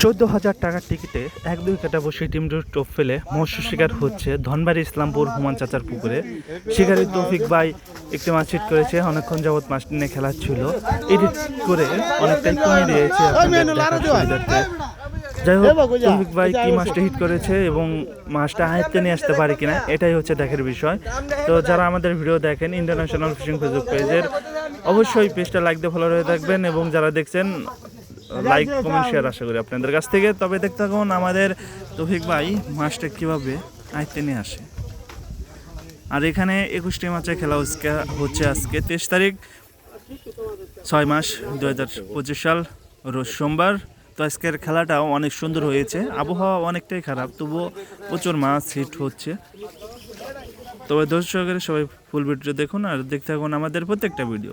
চোদ্দ হাজার টাকার টিকিটে এক দুই কাটা বসে টিম টোপ ফেলে মৎস্য শিকার হচ্ছে ধনবাড়ি ইসলামপুর হুমান চাচার পুকুরে। শিকারী তৌফিক ভাই একটি মাছ হিট করেছে অনেকক্ষণ যাবৎ মাছ নিয়ে খেলা ছিল। এডিট করে অনেকটাই কমিয়ে দিয়েছে। যাই হোক তৌফিক ভাই কি মাছটা হিট করেছে এবং মাছটা আয়ত্তে নিয়ে আসতে পারে কিনা এটাই হচ্ছে দেখার বিষয়। তো যারা আমাদের ভিডিও দেখেন ইন্টারন্যাশনাল ফিশিং ফেসবুক পেজের অবশ্যই পেজটা লাইক দিয়ে ফলো হয়ে থাকবেন এবং যারা দেখছেন লাইক কমেন্ট শেয়ার আশা করি আপনাদের কাছ থেকে। তবে দেখতে থাকুন, আমাদের তৌফিক ভাই মাছটা কীভাবে আয়ত্তে নিয়ে আসে। আর এখানে একুশটি মাছে খেলা হচ্ছে- আজকে তেইশ তারিখ, ছয় মাস দু হাজার পঁচিশ সাল, রোজ সোমবার। তো আজকের খেলাটাও অনেক সুন্দর হয়েছে। আবহাওয়া অনেকটাই খারাপ, তবুও প্রচুর মাছ হিট হচ্ছে। তবে সহকারে সবাই ফুল ভিডিও দেখুন আর দেখতে থাকুন আমাদের প্রত্যেকটা ভিডিও